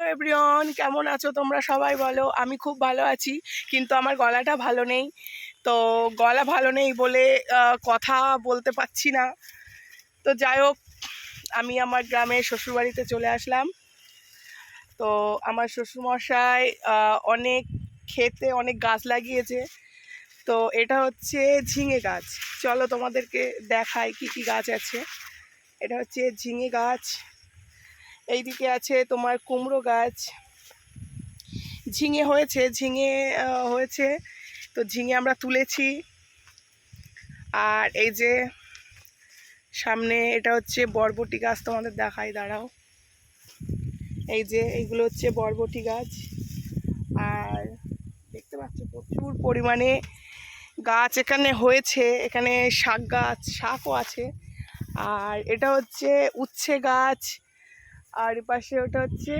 Everyone, কেমন আছো তোমরা সবাই বলো? আমি খুব ভালো আছি, কিন্তু আমার গলাটা ভালো নেই। তো গলা ভালো নেই বলে কথা বলতে পারছি না। তো যাই হোক, আমি আমার গ্রামের শ্বশুরবাড়িতে চলে আসলাম। তো আমার শ্বশুরমশাই অনেক ক্ষেতে অনেক গাছ লাগিয়েছে। তো এটা হচ্ছে ঝিঙে গাছ। চলো তোমাদেরকে দেখাই কি কি গাছ আছে। এটা হচ্ছে ঝিঙে গাছ। এইদিকে আছে তোমার কুমড়ো গাছ। ঝিঙে হয়েছে ঝিঙে হয়েছে। তো ঝিঙে আমরা তুলেছি। আর এই যে সামনে এটা হচ্ছে বরবটি গাছ, তোমাদের দেখাই, দাঁড়াও। এই যে এইগুলো হচ্ছে বরবটি গাছ। আর দেখতে পাচ্ছ, প্রচুর পরিমাণে গাছ এখানে হয়েছে। এখানে শাক গাছ, শাকও আছে। আর এটা হচ্ছে উচ্ছে গাছ। আর পাশে ওটা হচ্ছে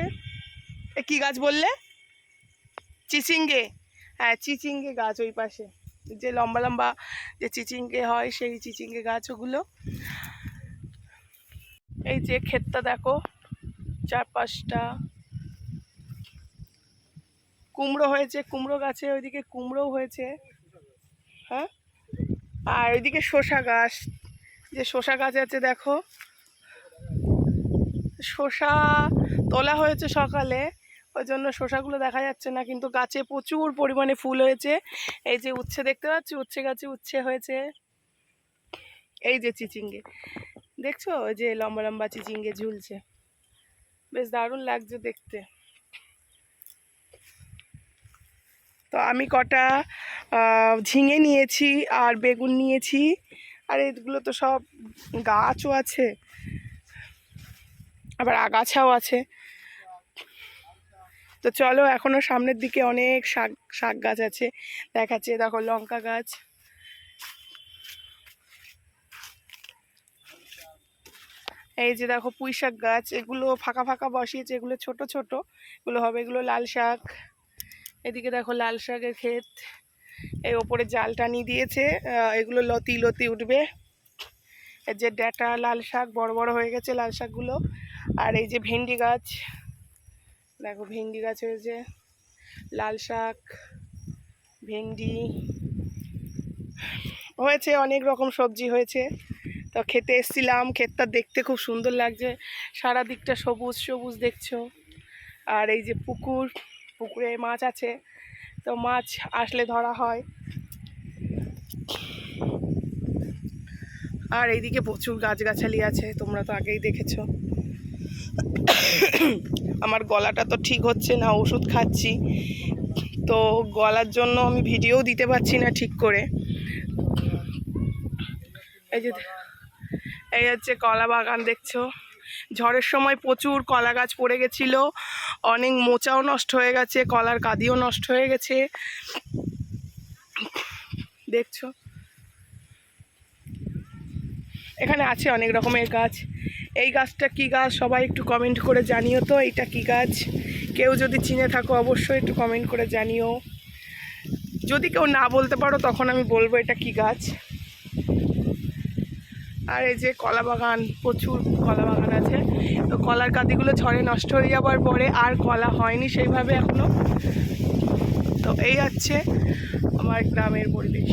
কি গাছ বললে? চিচিঙ্গে। হ্যাঁ চিচিঙ্গে গাছ ওই পাশে। যে লম্বা লম্বা যে চিচিঙ্গে হয়, সেই চিচিঙ্গে গাছ ওগুলো। এই যে ক্ষেতটা দেখো চার পাঁচটা কুমড়ো হয়েছে, কুমড়ো গাছে, ওইদিকে কুমড়োও হয়েছে। হ্যাঁ? আর ওইদিকে শসা গাছ, যে শসা গাছ আছে দেখো শসা তোলা হয়েছে সকালে। ওই জন্য শসাগুলো দেখা যাচ্ছে না, কিন্তু গাছে প্রচুর পরিমাণে ফুল হয়েছে। এই যে উচ্ছে দেখতে পাচ্ছি, উচ্ছে গাছে উচ্ছে হয়েছে। এই যে চিচিঙ্গে। দেখছ? ওই যে লম্বা লম্বা চিচিঙ্গে ঝুলছে। বেশ দারুণ লাগছে দেখতে। তো আমি কটা ঝিঙে নিয়েছি আর বেগুন নিয়েছি। আর এগুলো তো সব গাছও আছে। আবার আগাছাও আছে। তো চলো এখনও সামনের দিকে অনেক শাক শাক গাছ আছে। দেখাচ্ছে, দেখো লঙ্কা গাছ। এই যে দেখো পুঁই শাক গাছ, এগুলো ফাঁকা ফাঁকা বসিয়েছে, এগুলো ছোট ছোট। এগুলো হবে, এগুলো লাল শাক। এদিকে দেখো লাল শাকের ক্ষেত। এই ওপরে জাল টানিয়ে দিয়েছে এগুলো লতি লতি উঠবে। এই যে ডাটা লাল শাক, বড় বড় হয়ে গেছে লাল শাকগুলো। আর এই যে ভেন্ডি গাছ, দেখো ভেন্ডি গাছ হয়েছে, লাল শাক, ভেন্ডি, হয়েছে অনেক রকম সবজি হয়েছে। তো খেতে এসছিলাম, ক্ষেতটা দেখতে খুব সুন্দর লাগছে সারা দিকটা সবুজ সবুজ দেখছ। আর এই যে পুকুর, পুকুরে মাছ আছে, তো মাছ আসলে ধরা হয়। আর এইদিকে প্রচুর গাছগাছালি আছে, তোমরা তো আগেই দেখেছ। আমার গলাটা তো ঠিক হচ্ছে না, ওষুধ খাচ্ছি। তো গলার জন্য আমি ভিডিও দিতে পারছি না ঠিক করে। এই যে এই হচ্ছে কলা বাগান দেখছ। ঝড়ের সময় প্রচুর কলা গাছ পড়ে গেছিল। অনেক মোচাও নষ্ট হয়ে গেছে, কলার কাদিও নষ্ট হয়ে গেছে। দেখছ? এখানে আছে অনেক রকমের গাছ। এই গাছটা কি গাছ? সবাই একটু কমেন্ট করে জানিও তো এটা কি গাছ? কেউ যদি চিনে থাকো অবশ্যই একটু কমেন্ট করে জানিও। যদি কেউ না বলতে পারো, তখন আমি বলব এটা কি গাছ। আর এই যে কলা বাগান, প্রচুর কলা বাগান আছে। তো কলার কাঁদিগুলো ঝড়ে নষ্ট হয়ে যাওয়ার পরে আর কলা হয়নি সেইভাবে এখনও। তো এই হচ্ছে আমার গ্রামের পরিবেশ।